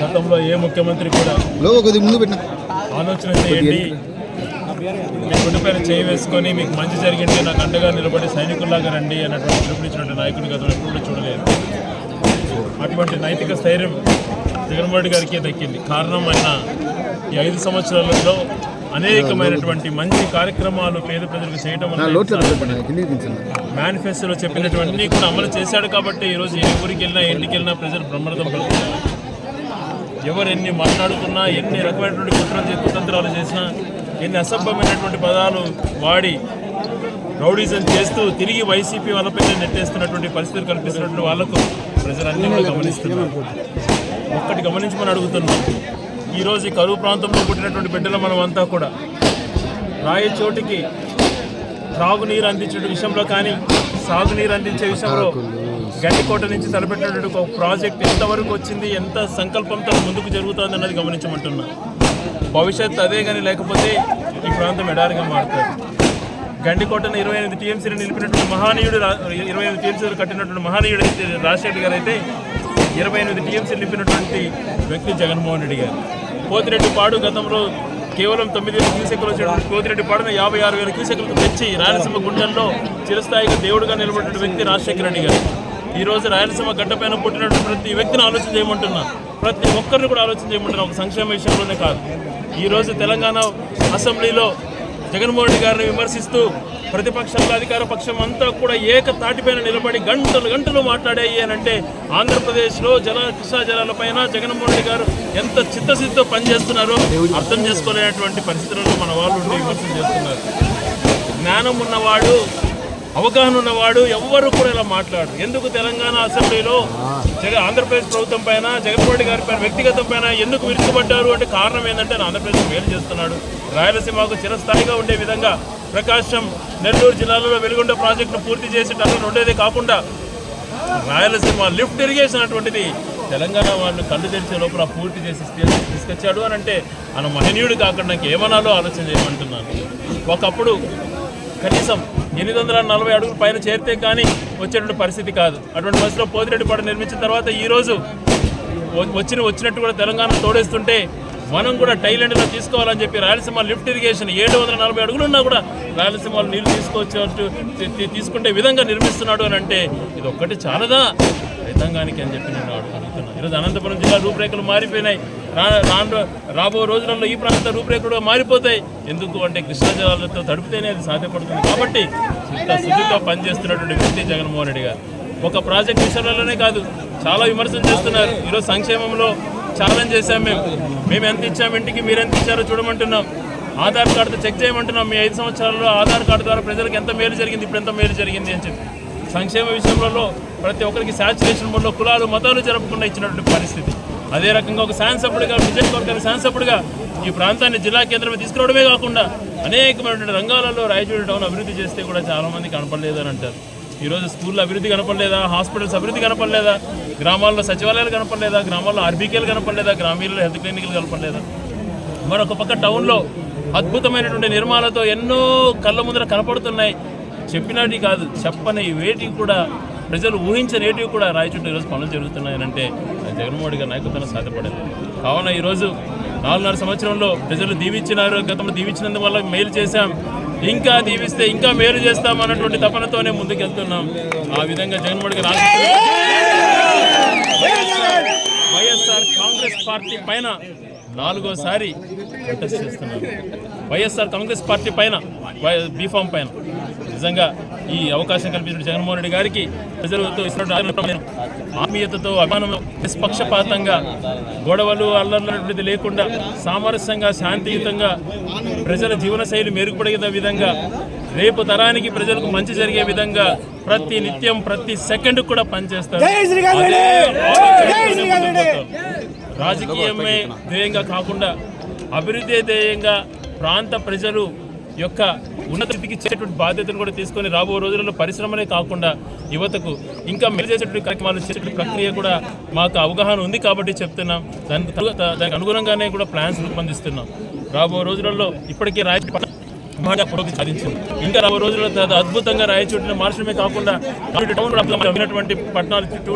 గతంలో ఏ ముఖ్యమంత్రి కూడా ఆలోచన చేయండి. మీ గుండెపైన చేయి వేసుకొని మీకు మంచి జరిగింది నాకు అండగా నిలబడి సైనికుల్లాగా రండి అన్నటువంటి పిలుపునిచ్చినటువంటి నాయకుని గతంలో ఎప్పుడు చూడలేదు. అటువంటి నైతిక స్థైర్యం జగన్మోహన్ రెడ్డి గారికి దక్కింది. కారణం ఆయన ఈ ఐదు సంవత్సరాలలో అనేకమైనటువంటి మంచి కార్యక్రమాలు పేద ప్రజలకు చేయడం మేనిఫెస్టోలో చెప్పినటువంటి కూడా అమలు చేశాడు కాబట్టి ఈరోజు ఏ ఊరికి వెళ్ళినా ఇంటికి వెళ్ళినా ప్రజలు బ్రహ్మరథం పడుతున్నారు ఎవరు ఎన్ని మాట్లాడుకున్నా ఎన్ని రకమైనటువంటి కుట్రలు కుతంత్రాలు చేసినా ఎన్ని అసభ్యమైనటువంటి పదాలు వాడి రౌడీజం చేస్తూ తిరిగి వైసీపీ వాళ్ళపైన నెట్టేస్తున్నటువంటి పరిస్థితులు కల్పిస్తున్నటువంటి వాళ్ళకు ప్రజలన్నీ కూడా గమనిస్తున్నారు. ఒక్కటి గమనించమని అడుగుతున్నాం ఈరోజు ఈ కరువు ప్రాంతంలో పుట్టినటువంటి బిడ్డలు మనం అంతా కూడా రాయచోటికి త్రాగునీరు అందించే విషయంలో కానీ సాగునీరు అందించే విషయంలో గండికోట నుంచి తలపెట్టినటువంటి ఒక ప్రాజెక్ట్ ఎంతవరకు వచ్చింది ఎంత సంకల్పంతో ముందుకు జరుగుతుంది అన్నది గమనించమంటున్నా. భవిష్యత్తు అదే కానీ లేకపోతే ఈ ప్రాంతం ఎడారిగా మారుతుంది. గండికోటను ఇరవై ఎనిమిది టీఎంసీలు నిలిపినటువంటి మహానీయుడు ఇరవై ఎనిమిది టీఎంసీలు కట్టినటువంటి మహానీయుడు అయితే రాజశేఖర్ గారు అయితే ఇరవై ఎనిమిది టీఎంసీలు నింపినటువంటి వ్యక్తి జగన్మోహన్ రెడ్డి గారు. పోతిరెడ్డి పాడు గతంలో కేవలం తొమ్మిది వేల క్యూసెక్లు వచ్చినటువంటి కోతిరెడ్డి పాడును యాభై ఆరు వేల క్యూసెక్లకు తెచ్చి రాయలసీమ గుండెల్లో చిరస్థాయిగా దేవుడుగా నిలబడిన వ్యక్తి రాజశేఖర రెడ్డి గారు. ఈరోజు రాయలసీమ గడ్డపైన పుట్టినటువంటి ప్రతి వ్యక్తిని ఆలోచన చేయమంటున్నా. ప్రతి ఒక్కరిని కూడా ఆలోచన చేయమంటున్నా. ఒక సంక్షేమ విషయంలోనే కాదు. ఈ రోజు తెలంగాణ అసెంబ్లీలో జగన్మోహన్ రెడ్డి గారిని విమర్శిస్తూ ప్రతిపక్షాల అధికార పక్షం అంతా కూడా ఏకతాటిపైన నిలబడి గంటలు గంటలు మాట్లాడాయి అని అంటే ఆంధ్రప్రదేశ్లో జల కృష్ణా జలాలపైన జగన్మోహన్ రెడ్డి గారు ఎంత చిత్తశుద్ధితో పనిచేస్తున్నారో అర్థం చేసుకోలేనటువంటి పరిస్థితులలో మన వాళ్ళు ఉండి విమర్శలు చేస్తున్నారు. జ్ఞానం ఉన్నవాడు అవగాహన ఉన్నవాడు ఎవ్వరు కూడా ఇలా మాట్లాడు ఎందుకు తెలంగాణ అసెంబ్లీలో జగన్ ఆంధ్రప్రదేశ్ ప్రభుత్వం పైన జగన్మోహన్ రెడ్డి గారి పైన వ్యక్తిగతం పైన ఎందుకు విరుచుబడ్డారు అంటే కారణం ఏంటంటే ఆంధ్రప్రదేశ్ మేలు చేస్తున్నాడు. రాయలసీమకు చిరస్థాయిగా ఉండే విధంగా ప్రకాశం నెల్లూరు జిల్లాలలో వెలుగొండ ప్రాజెక్టును పూర్తి చేసి టన్నులు ఉండేదే కాకుండా రాయలసీమ లిఫ్ట్ ఇరిగేషన్ అటువంటిది తెలంగాణ వాళ్ళు కళ్ళు తెరిచే లోపల పూర్తి చేసి తీసుకు- తీసుకొచ్చాడు అని అంటే ఆయన మహనీయుడు కాకుండా ఇంకేమనాలో ఆలోచన చేయమంటున్నాను. ఒకప్పుడు కనీసం ఎనిమిది వందల నలభై అడుగుల పైన చేరితే కానీ వచ్చేటువంటి పరిస్థితి కాదు. అటువంటి పరిస్థితిలో పోతిరెడ్డి పాడు నిర్మించిన తర్వాత ఈరోజు వచ్చిన వచ్చినట్టు కూడా తెలంగాణ తోడేస్తుంటే మనం కూడా టైలెండ్లో తీసుకోవాలని చెప్పి రాయలసీమ లిఫ్ట్ ఇరిగేషన్ ఏడు వందల నలభై అడుగులు ఉన్నా కూడా రాయలసీమలో నీళ్ళు తీసుకొచ్చేటట్టు తీసుకుంటే విధంగా నిర్మిస్తున్నాడు అని అంటే ఇది ఒక్కటి చాలదా? రైతాంగానికి అని చెప్పి నేను అడుగుతున్నా ఈరోజు అనంతపురం జిల్లా రూపురేఖలు మారిపోయినాయి. రా రాను రాబో రోజులలో ఈ ప్రాంత రూపురేఖలు మారిపోతాయి. ఎందుకు అంటే కృష్ణా జలాలతో తడిపితేనే అది సాధ్యపడుతుంది. కాబట్టి ఇంత శుద్ధితో పనిచేస్తున్నటువంటి వ్యక్తి జగన్మోహన్ రెడ్డి గారు. ఒక ప్రాజెక్ట్ విషయంలోనే కాదు చాలా విమర్శలు చేస్తున్నారు. ఈరోజు సంక్షేమంలో ఛాలెంజ్ చేశాం మేము. మేము ఎంత ఇచ్చాం ఇంటికి మీరు ఎంత ఇచ్చారో చూడమంటున్నాం. ఆధార్ కార్డుతో చెక్ చేయమంటున్నాం. మీ ఐదు సంవత్సరాల్లో ఆధార్ కార్డు ద్వారా ప్రజలకు ఎంత మేలు జరిగింది ఇప్పుడు ఎంత మేలు జరిగింది అని చెప్పి. సంక్షేమ విషయంలో ప్రతి ఒక్కరికి శాచురేషన్ మోడ్లో కులాలు మతాలు జరపకుండా ఇచ్చినటువంటి పరిస్థితి. అదే రకంగా ఒక శాసనసభ్యుడిగా విజయ్ గౌడ్ గారి శాసనసభ్యుడిగా ఈ ప్రాంతాన్ని జిల్లా కేంద్రమే తీసుకురావడమే కాకుండా అనేకమైనటువంటి రంగాలలో రాయచూరి టౌన్ అభివృద్ధి చేస్తే కూడా చాలా మంది కనపడలేదు అని అంటారు. ఈరోజు స్కూల్లో అభివృద్ధి కనపడలేదా? హాస్పిటల్స్ అభివృద్ధి కనపడలేదా? గ్రామాల్లో సచివాలయాలు కనపడలేదా? గ్రామాల్లో ఆర్బీకేలు కనపడలేదా? గ్రామీణలో హెల్త్ క్లినిక్లు కనపడలేదా? మరొక పక్క టౌన్లో అద్భుతమైనటువంటి నిర్మాణాలతో ఎన్నో కళ్ళ ముందర కనపడుతున్నాయి. చెప్పినాటి కాదు చెప్పని వేటికి కూడా ప్రజలు ఊహించనేటివి కూడా రాయచుట్టు ఈరోజు పనులు జరుగుతున్నాయనంటే జగన్మోహన్ గారి నాయకత్వం సాధ్యపడలేదు. కావున ఈరోజు నాలుగున్నర సంవత్సరంలో ప్రజలు దీవించినారు గతంలో దీవించినందువల్ల మేలు చేశాం ఇంకా దీవిస్తే ఇంకా మేలు చేస్తాం అన్నటువంటి తపనతోనే ముందుకెళ్తున్నాం. ఆ విధంగా జగన్మోహన్ రెడ్డి గారు వైఎస్ఆర్ వైఎస్ఆర్ కాంగ్రెస్ పార్టీ పైన నాలుగోసారి ప్రొటెస్ట్ చేస్తున్నారు. వైఎస్ఆర్ కాంగ్రెస్ పార్టీ పైన బీఫామ్ పైన. నిజంగా ఈ అవకాశం కల్పించిన జగన్మోహన్ రెడ్డి గారికి ప్రజలతో ఇస్తున్న ఆత్మీయతతో అభిమానంలో నిష్పక్షపాతంగా గొడవలు అల్లర్లటువంటిది లేకుండా సామరస్యంగా శాంతియుతంగా ప్రజల జీవనశైలి మెరుగుపడే విధంగా రేపు తరానికి ప్రజలకు మంచి జరిగే విధంగా ప్రతి నిత్యం ప్రతి సెకండ్ కూడా పనిచేస్తారు. రాజకీయమే ధ్యేయంగా కాకుండా అభివృద్ధి ధ్యేయంగా ప్రాంత ప్రజలు యొక్క ఉన్నత స్థితికి చేసేటువంటి బాధ్యతను కూడా తీసుకొని రాబో రోజులలో పరిశ్రమలే కాకుండా యువతకు ఇంకా మెరుగు చేసేటువంటి కార్యక్రమాలు చేసేటువంటి ప్రక్రియ కూడా మాకు అవగాహన ఉంది కాబట్టి చెప్తున్నాం. దానికి తర్వాత దానికి అనుగుణంగానే కూడా ప్లాన్స్ రూపొందిస్తున్నాం. రాబో రోజులలో ఇప్పటికీ రాయచూటి మాట పురోగతి సాధించింది. ఇంకా రాబో రోజుల్లో అద్భుతంగా రాయచోటిని మార్చడమే కాకుండా అటు టౌన్ అమ్మినటువంటి పట్టణాలు టూ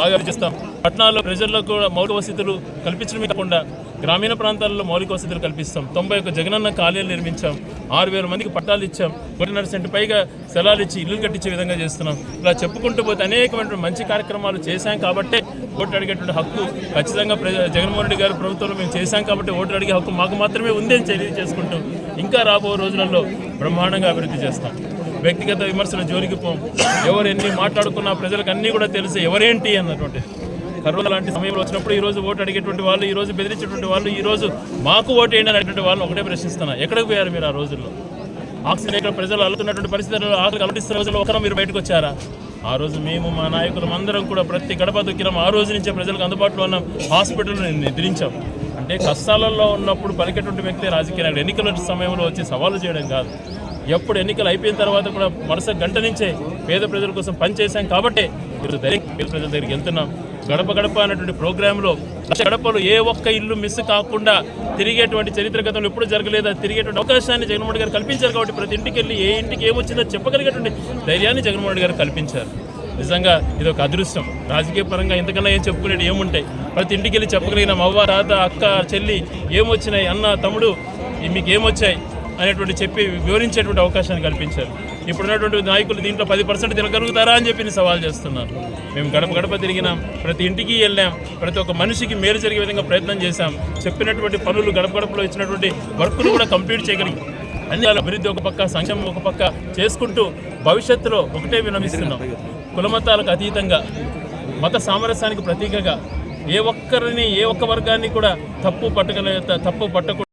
బాగా విధిస్తాం పట్టణాల్లో ప్రజల్లో కూడా మౌలిక వసతులు కల్పించడమే కాకుండా గ్రామీణ ప్రాంతాల్లో మౌలిక వసతులు కల్పిస్తాం. తొంభై ఒక జగనన్న కాలేజీలు నిర్మించాం. ఆరు వేల మందికి పట్టాలు ఇచ్చాం. ఒకటిన్నర సెంటు పైగా స్థలాలు ఇచ్చి ఇల్లు కట్టించే విధంగా చేస్తున్నాం. ఇలా చెప్పుకుంటూ పోతే అనేకమైన మంచి కార్యక్రమాలు చేశాం కాబట్టే ఓటు అడిగేటువంటి హక్కు ఖచ్చితంగా జగన్మోహన్ రెడ్డి గారి ప్రభుత్వంలో మేము చేశాం కాబట్టి ఓటు అడిగే హక్కు మాకు మాత్రమే ఉంది అని తెలియజేసుకుంటూ ఇంకా రాబో రోజులలో బ్రహ్మాండంగా అభివృద్ధి చేస్తాం. వ్యక్తిగత విమర్శల జోలికి పోం. ఎవరు ఎన్ని మాట్లాడుకున్నా ప్రజలకు అన్నీ కూడా తెలుసు ఎవరేంటి అన్నటువంటి కరోనా లాంటి సమయంలో వచ్చినప్పుడు ఈ రోజు ఓటు అడిగేటువంటి వాళ్ళు ఈ రోజు బెదిరించేటువంటి వాళ్ళు ఈరోజు మాకు ఓటు వేయండి అనేటువంటి వాళ్ళు ఒకటే ప్రశ్నిస్తున్నా. ఎక్కడికి పోయారు మీరు ఆ రోజుల్లో? ఆక్సిజన్ ఇక్కడ ప్రజలు అల్లుతున్నటువంటి పరిస్థితుల్లో ఆకలి అలటిస్తున్న రోజుల్లో ఒకరు మీరు బయటకు వచ్చారా? ఆ రోజు మేము మా నాయకులు అందరం కూడా ప్రతి గడప దొక్కినాం. ఆ రోజు నుంచే ప్రజలకు అందుబాటులో ఉన్న. హాస్పిటల్ నిద్రించాం. అంటే కష్టాలలో ఉన్నప్పుడు పలికేటువంటి వ్యక్తి రాజకీయ నాయకుడు ఎన్నికల సమయంలో వచ్చి సవాలు చేయడం కాదు. ఎప్పుడు ఎన్నికలు అయిపోయిన తర్వాత కూడా మరుసటి గంట నుంచే పేద ప్రజల కోసం పనిచేశాం కాబట్టే ఈరోజు ధైర్యం పేద ప్రజల దగ్గరికి వెళ్తున్నాం. గడప గడప అనేటువంటి ప్రోగ్రాంలో గడపలు ఏ ఒక్క ఇల్లు మిస్ కాకుండా తిరిగేటువంటి చరిత్ర గతంలో ఎప్పుడు జరగలేదు తిరిగేటువంటి అవకాశాన్ని జగన్మోహన్ గారు కల్పించారు కాబట్టి ప్రతి ఇంటికి వెళ్ళి ఏ ఇంటికి ఏమొచ్చిందో చెప్పగలిగేటువంటి ధైర్యాన్ని జగన్మోహన్ గారు కల్పించారు. నిజంగా ఇది ఒక అదృష్టం. రాజకీయ పరంగా ఇంతకన్నా ఏం చెప్పుకునేది ఏముంటాయి. ప్రతి ఇంటికి వెళ్ళి చెప్పగలిగిన అవ్వ తాత అక్క చెల్లి ఏమొచ్చినాయి అన్న తమ్ముడు మీకు ఏమొచ్చాయి అనేటువంటి చెప్పి వివరించేటువంటి అవకాశాన్ని కల్పించారు. ఇప్పుడున్నటువంటి నాయకులు దీంట్లో పది పర్సెంట్ తినగలుగుతారా అని చెప్పి సవాల్ చేస్తున్నాను మేము గడప గడప తిరిగినాం ప్రతి ఇంటికి వెళ్ళాం ప్రతి ఒక్క మనిషికి మేలు జరిగే విధంగా ప్రయత్నం చేశాం. చెప్పినటువంటి పనులు గడప గడపలో ఇచ్చినటువంటి వర్కులు కూడా కంప్లీట్ చేయగలిగి అన్ని అభివృద్ధి ఒక పక్క సంక్షేమం ఒక పక్క చేసుకుంటూ భవిష్యత్తులో ఒకటే వినమిస్తున్నాం. కులమతాలకు అతీతంగా మత సామరస్యానికి ప్రతీకగా ఏ ఒక్కరిని ఏ ఒక్క వర్గాన్ని కూడా తప్పు పట్టగల తప్పు పట్టకుండా